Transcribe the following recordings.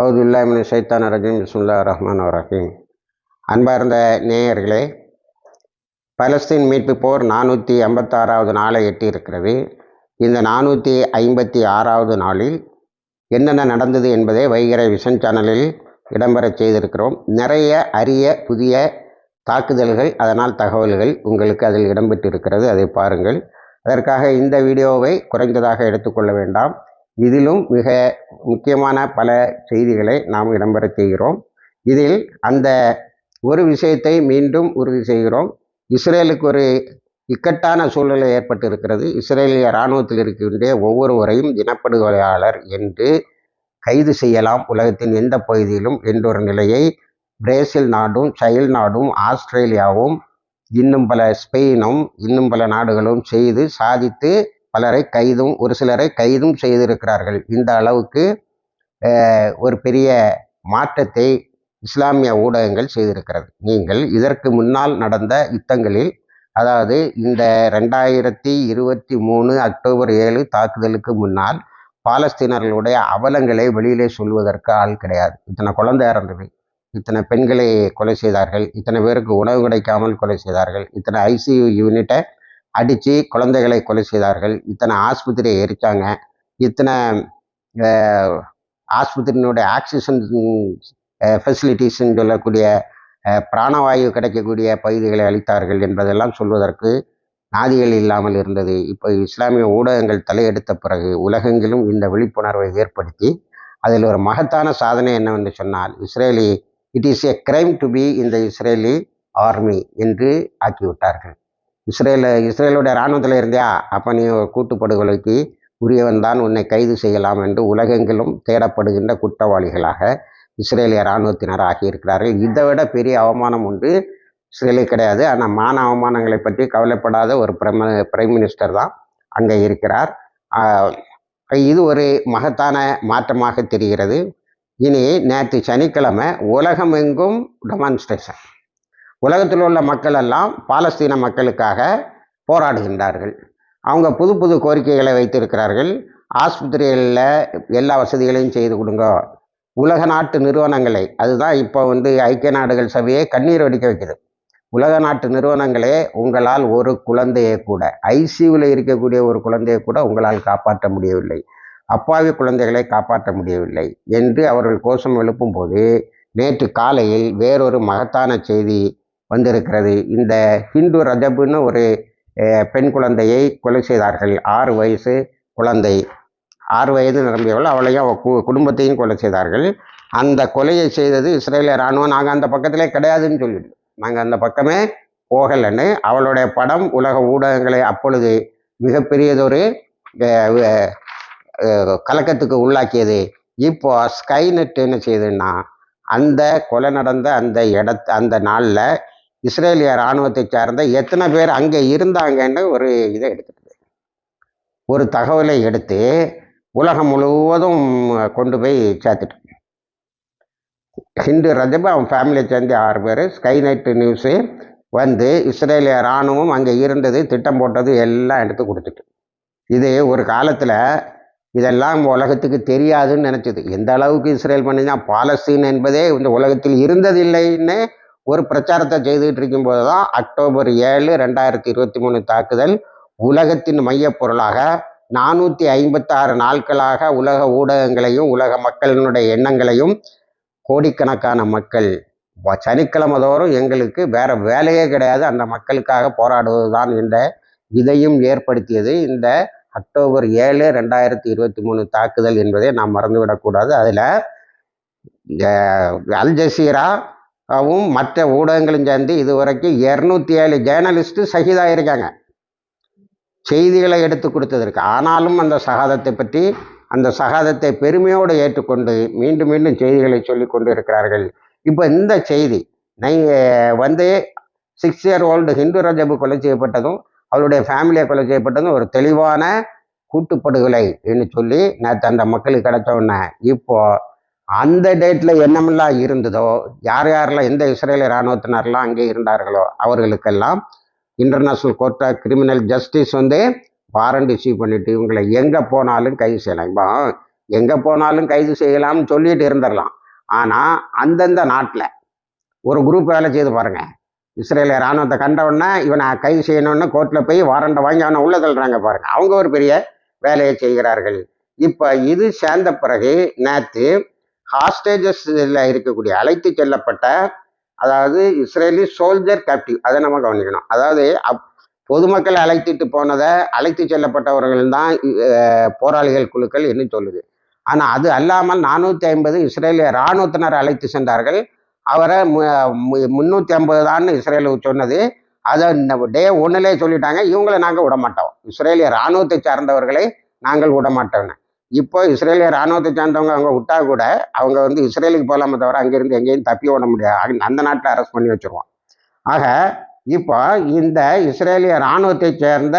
அவுதுல்லாமின் சைத்தான் ரஜீம். பிஸ்முல்லா ரஹ்மான் ரஹீம். அன்பார்ந்த நேயர்களே பலஸ்தீன் மீட்பு போர் நானூற்றி ஐம்பத்தாறாவது நாளை எட்டியிருக்கிறது. இந்த நானூற்றி ஐம்பத்தி ஆறாவது நாளில் என்னென்ன நடந்தது என்பதை வைகரை விஷன் சேனலில் இடம்பெறச் செய்திருக்கிறோம். நிறைய அரிய புதிய தாக்குதல்கள் அதனால் தகவல்கள் உங்களுக்கு அதில் இடம்பெற்றிருக்கிறது. அதை பாருங்கள். அதற்காக இந்த வீடியோவை குறைந்ததாக எடுத்துக்கொள்ள வேண்டாம். இதிலும் மிக முக்கியமான பல செய்திகளை நாம் இடம்பெறச் செய்கிறோம். இதில் அந்த ஒரு விஷயத்தை மீண்டும் உறுதி செய்கிறோம். இஸ்ரேலுக்கு ஒரு இக்கட்டான சூழ்நிலை ஏற்பட்டு இருக்கிறது இஸ்ரேலிய இராணுவத்தில் இருக்கின்ற ஒவ்வொருவரையும் இனப்படுகொலையாளர் என்று கைது செய்யலாம். உலகத்தின் எந்த பகுதியிலும் என்றொரு நிலையை பிரேசில் நாடும் சைல் நாடும் ஆஸ்திரேலியாவும் இன்னும் பல ஸ்பெயினும் இன்னும் பல நாடுகளும் செய்து சாதித்து பலரை கைதும் ஒரு சிலரை கைதும் செய்திருக்கிறார்கள். இந்த அளவுக்கு ஒரு பெரிய மாற்றத்தை இஸ்லாமிய ஊடகங்கள் செய்திருக்கிறது. நீங்கள் இதற்கு முன்னால் நடந்த யுத்தங்களில் அதாவது இந்த ரெண்டாயிரத்தி இருபத்தி மூணு அக்டோபர் ஏழு தாக்குதலுக்கு முன்னால் பாலஸ்தீனர்களுடைய அவலங்களை வெளியிலே சொல்வதற்கு ஆள் கிடையாது. இத்தனை குழந்தை இறந்தது இத்தனை பெண்களை கொலை செய்தார்கள் இத்தனை பேருக்கு உணவு கிடைக்காமல் கொலை செய்தார்கள் இத்தனை ஐசியு யூனிட்டை அடித்து குழந்தைகளை கொலை செய்தார்கள். இத்தனை ஆஸ்பத்திரியை எரித்தாங்க இத்தனை ஆஸ்பத்திரியினுடைய ஆக்சிஜன் ஃபெசிலிட்டிஸ்ன்னு சொல்லக்கூடிய பிராணவாயு கிடைக்கக்கூடிய பகுதிகளை அளித்தார்கள் என்பதெல்லாம் சொல்வதற்கு நாதிகள் இல்லாமல் இருந்தது. இப்போ இஸ்லாமிய ஊடகங்கள் தலையெடுத்த பிறகு உலகெங்கிலும் இந்த விழிப்புணர்வை ஏற்படுத்தி அதில் ஒரு மகத்தான சாதனை என்னவென்று சொன்னால் Israeli it is a crime to be இந்த இஸ்ரேலி ஆர்மி என்று ஆக்கிவிட்டார்கள். இஸ்ரேல இஸ்ரேலுடைய இராணுவத்தில் இருந்தியா? அப்போ நீ கூட்டுப்படுகொலைக்கு உரியவன் தான் உன்னை கைது செய்யலாம் என்று உலகெங்கிலும் தேடப்படுகின்ற குற்றவாளிகளாக இஸ்ரேலிய இராணுவத்தினர் ஆகியிருக்கிறார்கள். இதை விட பெரிய அவமானம் உண்டு. இஸ்ரேலே கிடையாது. ஆனால் மான அவமானங்களை பற்றி கவலைப்படாத ஒரு பிரம பிரைம் மினிஸ்டர் தான் அங்கே இருக்கிறார். இது ஒரு மகத்தான மாற்றமாக தெரிகிறது. இனி நேற்று சனிக்கிழமை உலகமெங்கும் டெமான்ஸ்ட்ரேஷன் உலகத்தில் உள்ள மக்கள் எல்லாம் பாலஸ்தீன மக்களுக்காக போராடுகின்றார்கள். அவங்க புது புது கோரிக்கைகளை வைத்திருக்கிறார்கள். ஆஸ்பத்திரிகளில் எல்லா வசதிகளையும் செய்து கொடுங்க. உலக நாட்டு நிறுவனங்களை அதுதான் இப்போ வந்து ஐக்கிய நாடுகள் சபையை கண்ணீர் வடிக்க வைக்குது. உலக நாட்டு நிறுவனங்களே உங்களால் ஒரு குழந்தையை கூட ஐசியூவில் இருக்கக்கூடிய ஒரு குழந்தையை கூட உங்களால் காப்பாற்ற முடியவில்லை. அப்பாவி குழந்தைகளை காப்பாற்ற முடியவில்லை என்று அவர்கள் கோஷம் எழுப்பும் போது நேற்று காலையில் வேறொரு மகத்தான செய்தி வந்திருக்கிறது. இந்த ஹிந்து ரஜபுன்னு ஒரு பெண் குழந்தையை கொலை செய்தார்கள். ஆறு வயசு குழந்தை. ஆறு வயது நிரம்பியவள் அவளையும் அவள் குடும்பத்தையும் கொலை செய்தார்கள். அந்த கொலையை செய்தது இஸ்ரேலிய இராணுவம். நாங்கள் அந்த பக்கத்திலே கிடையாதுன்னு சொல்லிட்டு நாங்கள் அந்த பக்கமே போகலைன்னு அவளுடைய படம் உலக ஊடகங்களை அப்பொழுது மிகப்பெரியதொரு கலக்கத்துக்கு உள்ளாக்கியது. இப்போ ஸ்கைநெட் என்ன செய்யுதுன்னா அந்த கொலை நடந்த அந்த இடத்து அந்த நாளில் இஸ்ரேலிய இராணுவத்தை சார்ந்த எத்தனை பேர் அங்கே இருந்தாங்கன்னு ஒரு இதை எடுத்துட்டு ஒரு தகவலை எடுத்து உலகம் முழுவதும் கொண்டு போய் சேர்த்துட்டு ஹிந்து ரஜப் அவன் ஃபேமிலியை சேர்ந்த ஆறு பேர். ஸ்கை நைட்டு நியூஸு வந்து இஸ்ரேலிய இராணுவம் அங்கே இருந்தது திட்டம் போட்டது எல்லாம் எடுத்து கொடுத்துட்டு இது ஒரு காலத்தில் இதெல்லாம் உலகத்துக்கு தெரியாதுன்னு நினச்சது. எந்த அளவுக்கு இஸ்ரேல் பண்ணினா பாலஸ்தீன் என்பதே இந்த உலகத்தில் இருந்ததில்லைன்னு ஒரு பிரச்சாரத்தை செய்துகிட்டு இருக்கும்போது தான் அக்டோபர் ஏழு ரெண்டாயிரத்தி இருபத்தி மூணு தாக்குதல் உலகத்தின் மையப்பொருளாக நானூற்றி ஐம்பத்தாறு நாட்களாக உலக ஊடகங்களையும் உலக மக்களினுடைய எண்ணங்களையும் கோடிக்கணக்கான மக்கள் சனிக்கிழமை தோறும் எங்களுக்கு வேற வேலையே கிடையாது. அந்த மக்களுக்காக போராடுவது தான் என்ற இதையும் ஏற்படுத்தியது. இந்த அக்டோபர் ஏழு ரெண்டாயிரத்தி இருபத்தி மூணு தாக்குதல் என்பதை நாம் மறந்துவிடக்கூடாது. அதில் அல் அவும் மற்ற ஊடகங்களும் சேர்ந்து இதுவரைக்கும் இரநூத்தி ஏழு ஜேர்னலிஸ்ட்டு சகிதாயிருக்காங்க. செய்திகளை எடுத்து கொடுத்ததற்கு. ஆனாலும் அந்த சகாதத்தை பற்றி அந்த சகாதத்தை பெருமையோடு ஏற்றுக்கொண்டு மீண்டும் மீண்டும் செய்திகளை சொல்லி கொண்டு இருக்கிறார்கள் இப்போ இந்த செய்தி நை வந்து சிக்ஸ் இயர் ஓல்டு ஹிந்து ரஜபு கொலை செய்யப்பட்டதும் அவருடைய ஃபேமிலியை கொலை செய்யப்பட்டதும் ஒரு தெளிவான கூட்டுப்படுகொலை என்று சொல்லி நேற்று அந்த மக்களுக்கு கிடைச்ச உடனே. இப்போ அந்த டேட்டில் என்னமெல்லாம் இருந்ததோ யார் யாரெல்லாம் எந்த இஸ்ரேலிய இராணுவத்தினர்லாம் அங்கே இருந்தார்களோ அவர்களுக்கெல்லாம் international court of criminal justice வந்து வாரண்ட் இஷ்யூ பண்ணிட்டு இவங்களை எங்கே போனாலும் கைது செய்யலாம். இப்போ எங்கே போனாலும் கைது செய்யலாம்னு சொல்லிட்டு இருந்துடலாம். ஆனால் அந்தந்த நாட்டில் ஒரு குரூப் வேலை செய்து பாருங்கள் இஸ்ரேலிய இராணுவத்தை கண்டவுடனே இவனை கைது செய்யணும்னு கோர்ட்டில் போய் வாரண்டை வாங்கி அவனை உள்ளே தள்ளுறாங்க பாருங்கள் அவங்க ஒரு பெரிய வேலையை செய்கிறார்கள். இப்போ இது சேர்ந்த பிறகு நேற்று ஹாஸ்டேஜஸில் இருக்கக்கூடிய அழைத்து செல்லப்பட்ட அதாவது இஸ்ரேலி சோல்ஜர் கேப்டிவ் அதை நம்ம கவனிக்கணும். அதாவது அப் பொதுமக்கள் அழைத்துட்டு போனதை அழைத்து செல்லப்பட்டவர்கள் தான் போராளிகள் குழுக்கள் என்று சொல்லுது. ஆனால் அது அல்லாமல் நானூற்றி ஐம்பது இஸ்ரேலிய இராணுவத்தினர் அழைத்து சென்றார்கள். அவரை முந்நூற்றி ஐம்பது தான் இஸ்ரேல் சொன்னது. அதை டே ஒன்றுலே சொல்லிட்டாங்க. இவங்களை நாங்கள் விட மாட்டோம் இஸ்ரேலிய இராணுவத்தை சார்ந்தவர்களை நாங்கள் விட மாட்டோம்னு இப்போ இஸ்ரேலிய இராணுவத்தை சேர்ந்தவங்க அவங்க விட்டா கூட அவங்க வந்து இஸ்ரேலுக்கு போகலாமே தவிர அங்கேருந்து எங்கேயும் தப்பி ஓட முடியாது. அந்த நாட்டில் அரெஸ்ட் பண்ணி வச்சுருவான் ஆக இப்போ இந்த இஸ்ரேலிய இராணுவத்தை சேர்ந்த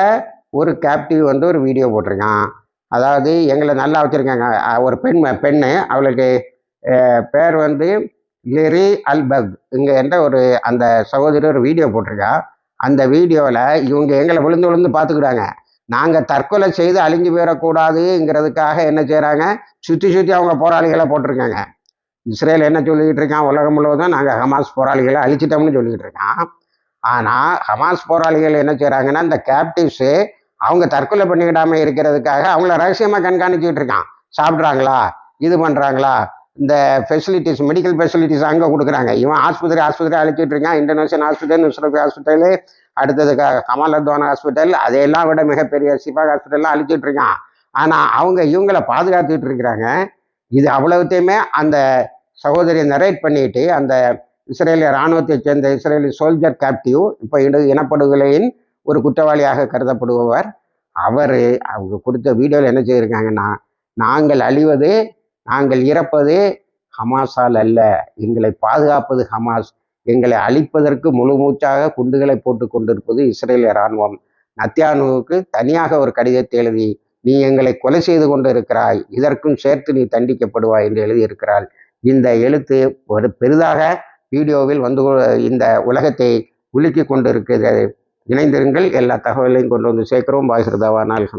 ஒரு கேப்டிவ் வந்து ஒரு வீடியோ போட்டிருக்கான். அதாவது எங்களை நல்லா வச்சுருக்காங்க. ஒரு பெண் பெண்ணு. அவளுக்கு பேர் வந்து லிரி அல்பக். இங்கே என்ற ஒரு அந்த சகோதரி ஒரு வீடியோ போட்டிருக்கா. அந்த வீடியோவில் இவங்க எங்களை விழுந்து விழுந்து பார்த்துக்கிறாங்க. நாங்கள் தற்கொலை செய்து அழிஞ்சு போயிடக்கூடாதுங்கிறதுக்காக என்ன செய்கிறாங்க சுற்றி சுற்றி அவங்க போராளிகளை போட்டிருக்காங்க. இஸ்ரேல் என்ன சொல்லிக்கிட்டு இருக்கான்? உலகம் முழுவதும் நாங்கள் ஹமாஸ் போராளிகளை அழிச்சிட்டோம்னு சொல்லிக்கிட்டு இருக்கான். ஆனால் ஹமாஸ் போராளிகள் என்ன செய்கிறாங்கன்னா இந்த கேப்டிவ்ஸு அவங்க தற்கொலை பண்ணிக்கிடாமல் இருக்கிறதுக்காக அவங்கள ரகசியமாக கண்காணிச்சிக்கிட்டு இருக்கான். சாப்பிட்றாங்களா? இது பண்ணுறாங்களா இந்த ஃபெசிலிட்டிஸ் மெடிக்கல் ஃபெசிலிட்டிஸ் அங்கே கொடுக்குறாங்க. இவன் ஆஸ்பத்திரி ஆஸ்பத்திரி அழைச்சிட்டு இருக்கான். இந்தோனேஷியன் ஹாஸ்பிட்டல் நுஸ்ரத் ஹாஸ்பிட்டலு அடுத்தது கமால் அத்வான் ஹாஸ்பிட்டல் அதையெல்லாம் விட மிகப்பெரிய சிபாக் ஹாஸ்பிட்டல்லாம் அழிச்சிட்டு இருக்கான். ஆனால் அவங்க இவங்களை பாதுகாத்துட்டு இருக்கிறாங்க. இது அவ்வளவுத்தையுமே அந்த சகோதரியை நரேட் பண்ணிட்டு அந்த இஸ்ரேலிய இராணுவத்தை சேர்ந்த இஸ்ரேலி சோல்ஜர் கேப்டிவ் இப்போ இன இனப்படுகொலையின் ஒரு குற்றவாளியாக கருதப்படுபவர். அவர் அவங்க கொடுத்த வீடியோவில் என்ன செய்திருக்காங்கன்னா நாங்கள் அழிவது நாங்கள் இறப்பது ஹமாஸால் அல்ல. எங்களை பாதுகாப்பது ஹமாஸ். எங்களை அழிப்பதற்கு முழு மூச்சாக குண்டுகளை போட்டு கொண்டிருப்பது இஸ்ரேலிய இராணுவம். நத்தியானுவுக்கு தனியாக ஒரு கடிதத்தை எழுதி நீ எங்களை கொலை செய்து கொண்டு இருக்கிறாய் இதற்கும் சேர்த்து நீ தண்டிக்கப்படுவாய் என்று எழுதியிருக்கிறாள். இந்த எழுத்து ஒரு பெரிதாக வீடியோவில் வந்து இந்த உலகத்தை உலுக்கி கொண்டு இருக்கிறது இணைந்திருங்கள் எல்லா தகவலையும் கொண்டு வந்து சேர்க்கிறோம். பாய்கிறதாவா நாள்